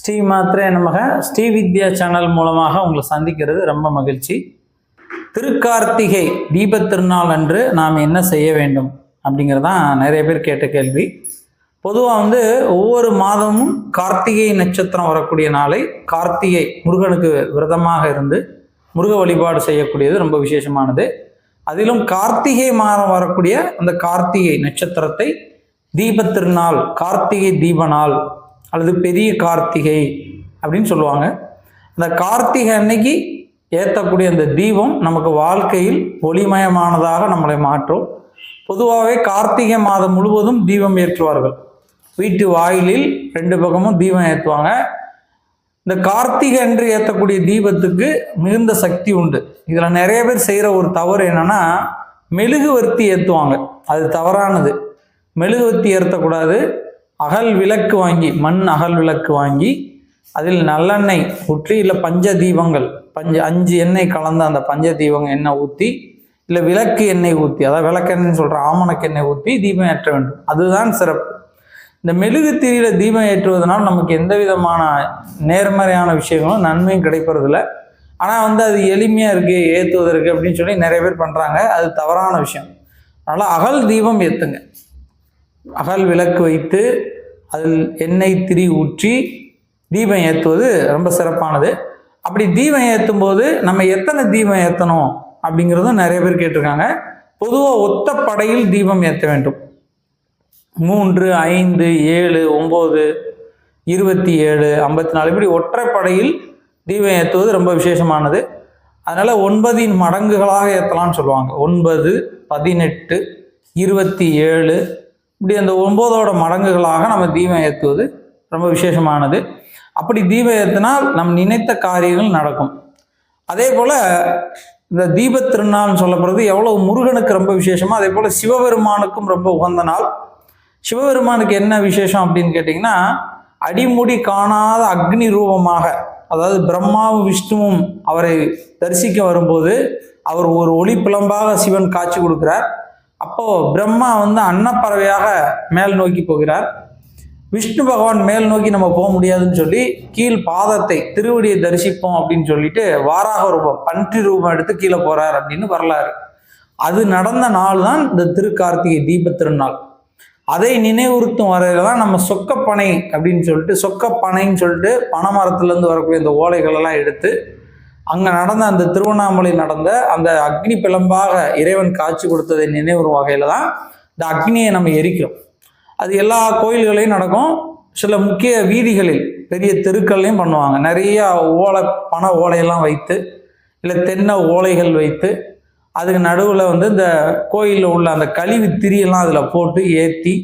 ஸ்ரீ மாத்திரே நமக. ஸ்ரீ வித்யா சேனல் மூலமாக உங்களை சந்திக்கிறது ரொம்ப மகிழ்ச்சி. திருக்கார்த்திகை தீப திருநாள் அன்று நாம் என்ன செய்ய வேண்டும் அப்படிங்கிறதான் நிறைய பேர் கேட்ட கேள்வி. பொதுவாக வந்து ஒவ்வொரு மாதமும் கார்த்திகை நட்சத்திரம் வரக்கூடிய நாளை கார்த்திகை முருகனுக்கு விரதமாக இருந்து முருக வழிபாடு செய்யக்கூடியது ரொம்ப விசேஷமானது. அதிலும் கார்த்திகை மாதம் வரக்கூடிய அந்த கார்த்திகை நட்சத்திரத்தை தீபத்திருநாள் கார்த்திகை தீப நாள் அல்லது பெரிய கார்த்திகை அப்படின்னு சொல்லுவாங்க. அந்த கார்த்திகை அன்னைக்கு ஏற்றக்கூடிய அந்த தீபம் நமக்கு வாழ்க்கையில் ஒளிமயமானதாக நம்மளை மாற்றும். பொதுவாகவே கார்த்திகை மாதம் முழுவதும் தீபம் ஏற்றுவார்கள். வீட்டு வாயிலில் ரெண்டு பக்கமும் தீபம் ஏற்றுவாங்க. இந்த கார்த்திகை அன்று ஏற்றக்கூடிய தீபத்துக்கு மிகுந்த சக்தி உண்டு. இதில் நிறைய பேர் செய்கிற ஒரு தவறு என்னென்னா மெழுகுவர்த்தி ஏற்றுவாங்க அது தவறானது. மெழுகுவர்த்தி ஏற்றக்கூடாது அகல் விளக்கு வாங்கி மண் அகல் விளக்கு வாங்கி அதில் நல்லெண்ணெய் ஊற்றி இல்லை பஞ்ச தீபங்கள் பஞ்ச அஞ்சு எண்ணெய் கலந்த அந்த பஞ்ச தீபங்கள் எண்ணெய் ஊற்றி இல்லை விளக்கு எண்ணெய் ஊற்றி அதாவது விளக்கெண்ணெய்னு சொல்கிற ஆமணக்கு எண்ணெய் ஊற்றி தீபம் ஏற்ற வேண்டும். அதுதான் சிறப்பு. இந்த மெழுகு தீரியில் தீபம் ஏற்றுவதனால் நமக்கு எந்த விதமான நேர்மறையான விஷயங்களும் நன்மையும் கிடைப்பதில்ல. ஆனால் வந்து அது எளிமையாக இருக்குது ஏற்றுவதற்கு அப்படின்னு சொல்லி நிறைய பேர் பண்ணுறாங்க அது தவறான விஷயம். அதனால் அகல் தீபம் ஏற்றுங்க அகல் விளக்கு வைத்து அதில் எண்ணெய் திரி ஊற்றி தீபம் ஏற்றுவது ரொம்ப சிறப்பானது. அப்படி தீபம் ஏற்றும் போது நம்ம எத்தனை தீபம் ஏற்றணும் அப்படிங்கிறதும் நிறைய பேர் கேட்டிருக்காங்க. பொதுவாக ஒத்த படையில் தீபம் ஏற்ற வேண்டும். மூன்று ஐந்து ஏழு ஒம்பது இருபத்தி ஏழு ஐம்பத்தி நாலு இப்படி ஒற்றைப்படையில் தீபம் ஏற்றுவது ரொம்ப விசேஷமானது. அதனால் ஒன்பதின் மடங்குகளாக ஏற்றலாம்னு சொல்லுவாங்க. ஒன்பது பதினெட்டு இருபத்தி ஏழு இப்படி அந்த ஒம்போதோட மடங்குகளாக நம்ம தீபம் ஏற்றுவது ரொம்ப விசேஷமானது. அப்படி தீபம் ஏற்றினால் நம் நினைத்த காரியங்கள் நடக்கும். அதே போல் இந்த தீப திருநாள்னு சொல்லப்படுறது எவ்வளோ முருகனுக்கு ரொம்ப விசேஷமோ அதே போல் சிவபெருமானுக்கும் ரொம்ப உகந்த நாள். சிவபெருமானுக்கு என்ன விசேஷம் அப்படின்னு கேட்டிங்கன்னா அடிமுடி காணாத அக்னி ரூபமாக அதாவது பிரம்மாவும் விஷ்ணுவும் அவரை தரிசிக்க வரும்போது அவர் ஒரு ஒளி பிளம்பாக சிவன் காட்சி கொடுக்கிறார். அப்போ பிரம்மா வந்து அன்னப்பறவையாக மேல் நோக்கி போகிறார். விஷ்ணு பகவான் மேல் நோக்கி நம்ம போக முடியாதுன்னு சொல்லி கீழ் பாதத்தை திருவடியை தரிசிப்போம் அப்படின்னு சொல்லிட்டு வாராக ரூபம் பன்றி ரூபம் எடுத்து கீழே போறார் அப்படின்னு வரலாறு. அது நடந்த நாள் தான் இந்த திருக்கார்த்திகை தீப திருநாள் அதை நினைவுறுத்தும் வரையில தான் நம்ம சொக்கப்பனை அப்படின்னு சொல்லிட்டு சொக்கப்பனைன்னு சொல்லிட்டு பனைமரத்துலேருந்து வரக்கூடிய இந்த ஓலைகள் எல்லாம் எடுத்து அங்கே நடந்த அந்த திருவண்ணாமலை நடந்த அந்த அக்னி பிளம்பாக இறைவன் காட்சி கொடுத்ததை நினைவு வகையில் தான் இந்த அக்னியை நம்ம எரிக்கிறோம். அது எல்லா கோயில்களையும் நடக்கும். சில முக்கிய வீதிகளில் பெரிய தெருக்கள்லையும் பண்ணுவாங்க. நிறைய ஓலை பண ஓலையெல்லாம் வைத்து இல்லை தென்னை ஓலைகள் வைத்து அதுக்கு நடுவில் வந்து இந்த கோயிலில் உள்ள அந்த கழிவு திரியெல்லாம் அதில் போட்டு ஏற்றி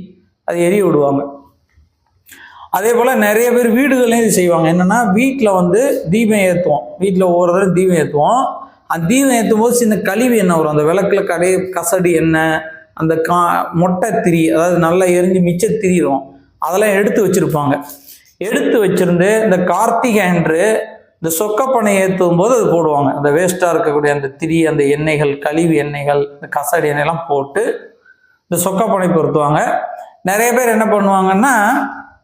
அதை எரிய விடுவாங்க. அதே போல் நிறைய பேர் வீடுகள்லையும் இது செய்வாங்க. என்னென்னா வீட்டில் வந்து தீபம் ஏற்றுவோம் வீட்டில் ஒவ்வொரு தடவை தீபம் ஏற்றுவோம் அந்த தீபம் ஏற்றும் போது சின்ன கழிவு எண்ணெய் வரும். அந்த விளக்கில் கடை கசடி எண்ணெய் அந்த கா மொட்டை திரி அதாவது நல்லா எரிஞ்சு மிச்ச திரியும் அதெல்லாம் எடுத்து வச்சுருப்பாங்க. எடுத்து வச்சுருந்து இந்த கார்த்திகை அன்று இந்த சொக்கப்பனை ஏற்றும் போது அது போடுவாங்க. அந்த வேஸ்ட்டாக இருக்கக்கூடிய அந்த திரி அந்த எண்ணெய்கள் கழிவு எண்ணெய்கள் இந்த கசடி எண்ணெய்லாம் போட்டு இந்த சொக்கப்பனை பொருத்துவாங்க. நிறைய பேர் என்ன பண்ணுவாங்கன்னா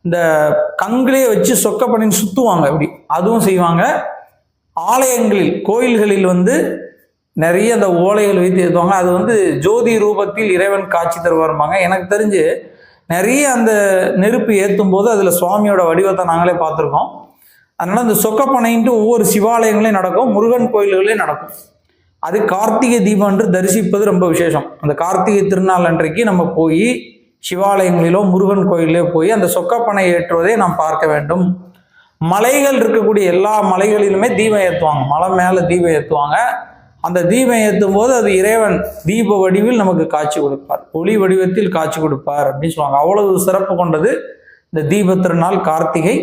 இந்த கங்கிலே வச்சு சொக்கப்பனின்னு சுற்றுவாங்க இப்படி அதுவும் செய்வாங்க. ஆலயங்களில் கோயில்களில் வந்து நிறைய அந்த ஓலைகள் வைத்து ஏற்றுவாங்க அது வந்து ஜோதி ரூபத்தில் இறைவன் காட்சி தருவாருமாங்க எனக்கு தெரிஞ்சு நிறைய அந்த நெருப்பு ஏற்றும் போது அதில் சுவாமியோட வடிவத்தை நாங்களே பார்த்துருக்கோம். அதனால் இந்த சொக்கப்பனைன்ட்டு ஒவ்வொரு சிவாலயங்களையும் நடக்கும் முருகன் கோயில்களையும் நடக்கும். அது கார்த்திகை தீபம் என்று தரிசிப்பது ரொம்ப விசேஷம். அந்த கார்த்திகை திருநாள் அன்றைக்கு நம்ம போய் சிவாலயங்களிலோ முருகன் கோயிலே போய் அந்த சொக்கப்பனை ஏற்றுவதை நாம் பார்க்க வேண்டும். மலைகள் இருக்கக்கூடிய எல்லா மலைகளிலுமே தீபம் ஏற்றுவாங்க மலை மேலே தீபம் ஏற்றுவாங்க அந்த தீபம் ஏற்றும் போது அது இறைவன் தீப வடிவில் நமக்கு காட்சி கொடுப்பார். ஒளி வடிவத்தில் காட்சி கொடுப்பார் அப்படின்னு சொல்லுவாங்க. அவ்வளவு சிறப்பு கொண்டது இந்த தீப திருநாள் கார்த்திகை.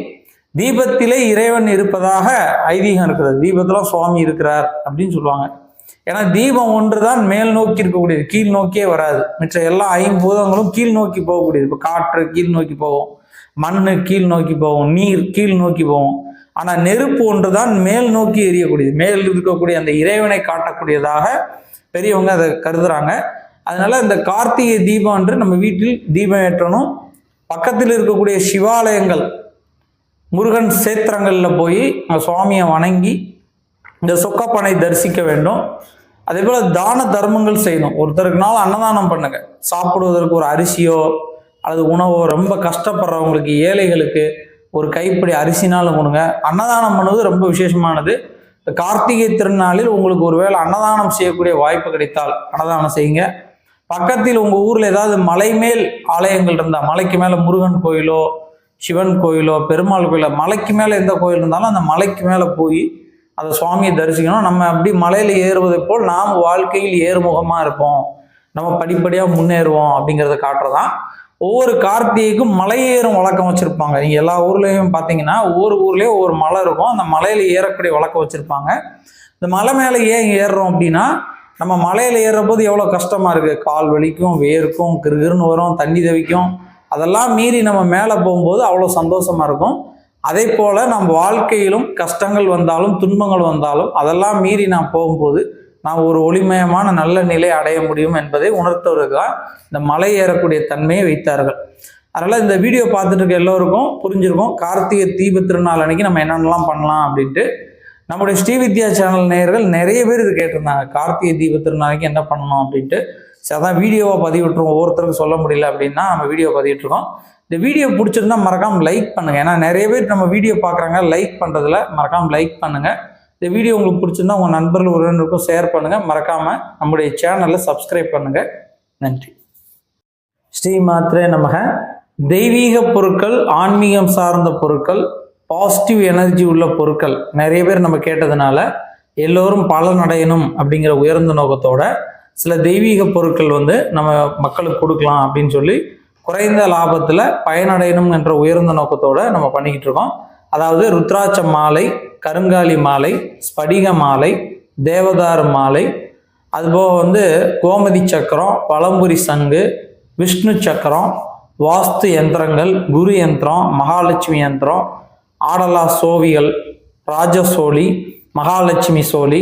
தீபத்திலே இறைவன் இருப்பதாக ஐதீகம் இருக்கிறது. தீபத்தில் சுவாமி இருக்கிறார் அப்படின்னு சொல்லுவாங்க. ஏன்னா தீபம் ஒன்று தான் மேல் நோக்கி இருக்கக்கூடியது கீழ் நோக்கியே வராது. மிச்சம் எல்லா ஐம்பூதங்களும் கீழ் நோக்கி போகக்கூடியது. இப்போ காற்று கீழ் நோக்கி போகும் மண் கீழ் நோக்கி போகும் நீர் கீழ் நோக்கி போகும். ஆனால் நெருப்பு ஒன்று தான் மேல் நோக்கி எரியக்கூடியது. மேல் இருக்கக்கூடிய அந்த இறைவனை காட்டக்கூடியதாக பெரியவங்க அதை கருதுறாங்க. அதனால இந்த கார்த்திகை தீபம் என்று நம்ம வீட்டில் தீபம் ஏற்றணும். பக்கத்தில் இருக்கக்கூடிய சிவாலயங்கள் முருகன் சேத்திரங்களில் போய் சுவாமியை வணங்கி இந்த சொக்கப்பனை தரிசிக்க வேண்டும். அதே போல் தான தர்மங்கள் செய்யணும். ஒருத்தருக்குனாலும் அன்னதானம் பண்ணுங்க. சாப்பிடுவதற்கு ஒரு அரிசியோ அல்லது உணவோ ரொம்ப கஷ்டப்படுறவங்களுக்கு ஏழைகளுக்கு ஒரு கைப்பிடி அரிசினாலும் கொடுங்க. அன்னதானம் பண்ணுவது ரொம்ப விசேஷமானது. கார்த்திகை திருநாளில் உங்களுக்கு ஒருவேளை அன்னதானம் செய்யக்கூடிய வாய்ப்பு கிடைத்தால் அன்னதானம் செய்யுங்க. பக்கத்தில் உங்கள் ஊரில் ஏதாவது மலை மேல் ஆலயங்கள் இருந்தால் மலைக்கு மேலே முருகன் கோயிலோ சிவன் கோயிலோ பெருமாள் கோயிலோ மலைக்கு மேலே எந்த கோயில் இருந்தாலும் அந்த மலைக்கு மேலே போய் அந்த சுவாமியை தரிசிக்கணும். நம்ம அப்படி மலையில் ஏறுவதை போல் நாம் வாழ்க்கையில் ஏறுமுகமாக இருப்போம். நம்ம படிப்படியாக முன்னேறுவோம் அப்படிங்கிறத காட்டுறதான் ஒவ்வொரு கார்த்திகைக்கும் மலை ஏறும் வழக்கம் வச்சுருப்பாங்க. நீங்கள் எல்லா ஊர்லேயும் பார்த்தீங்கன்னா ஒவ்வொரு ஊர்லேயும் ஒவ்வொரு மலை இருக்கும். அந்த மலையில் ஏறக்கூடிய வழக்கம் வச்சுருப்பாங்க. இந்த மலை மேலே ஏன் ஏறுறோம் அப்படின்னா நம்ம மலையில் ஏறும்போது எவ்வளோ கஷ்டமாக இருக்குது கால் வலிக்கும் வேர்க்கும் கிருகிருன்னு வரும் தண்ணி தவிக்கும். அதெல்லாம் மீறி நம்ம மேலே போகும்போது அவ்வளோ சந்தோஷமாக இருக்கும். அதே போல் நம்ம வாழ்க்கையிலும் கஷ்டங்கள் வந்தாலும் துன்பங்கள் வந்தாலும் அதெல்லாம் மீறி நான் போகும்போது நான் ஒரு ஒளிமயமான நல்ல நிலை அடைய முடியும் என்பதை உணர்த்தவர்கள் தான் இந்த மலை ஏறக்கூடிய தன்மையை வைத்தார்கள். அதனால் இந்த வீடியோ பார்த்துட்டு இருக்க எல்லோருக்கும் புரிஞ்சிருக்கும். கார்த்திகை தீப திருநாள் அன்னைக்கு நம்ம என்னென்னலாம் பண்ணலாம் அப்படின்ட்டு. நம்முடைய ஸ்ரீவித்யா சேனல் நேயர்கள் நிறைய பேர் இது கேட்டிருந்தாங்க. கார்த்திகை தீப திருநாளைக்கு என்ன பண்ணணும் அப்படின்ட்டு. சரி அதான் வீடியோவாக பதிவிட்டுருவோம். ஒவ்வொருத்தருக்கும் சொல்ல முடியல அப்படின்னா நம்ம வீடியோ பதிவிட்டுருக்கோம். இந்த வீடியோ பிடிச்சிருந்தா மறக்காமல் லைக் பண்ணுங்கள் ஏன்னா நிறைய பேர் நம்ம வீடியோ பார்க்குறாங்க லைக் பண்ணுறதுல மறக்காமல் லைக் பண்ணுங்கள் இந்த வீடியோ உங்களுக்கு பிடிச்சிருந்தா உங்கள் நண்பர்கள் உறவினருக்கும் ஷேர் பண்ணுங்கள் மறக்காமல் நம்முடைய சேனலை சப்ஸ்கிரைப் பண்ணுங்கள் நன்றி. ஸ்ரீ மாத்திரே நமக. தெய்வீக பொருட்கள் ஆன்மீகம் சார்ந்த பொருட்கள் பாசிட்டிவ் எனர்ஜி உள்ள பொருட்கள். நிறைய பேர் நம்ம கேட்டதுனால எல்லோரும் பலனடையணும் அப்படிங்கிற உயர்ந்த நோக்கத்தோட சில தெய்வீக பொருட்கள் வந்து நம்ம மக்களுக்கு கொடுக்கலாம் அப்படின்னு சொல்லி குறைந்த லாபத்தில் பயனடையணும் என்ற உயர்ந்த நோக்கத்தோடு நம்ம பண்ணிக்கிட்டு இருக்கோம். அதாவது ருத்ராட்ச மாலை கருங்காலி மாலை ஸ்படிக மாலை தேவதாரு மாலை அதுபோக வந்து கோமதி சக்கரம் பழம்புரி சங்கு விஷ்ணு சக்கரம் வாஸ்து யந்திரங்கள் குரு யந்திரம் மகாலட்சுமி யந்திரம் ஆடலா சோவிகள் ராஜசோழி மகாலட்சுமி சோழி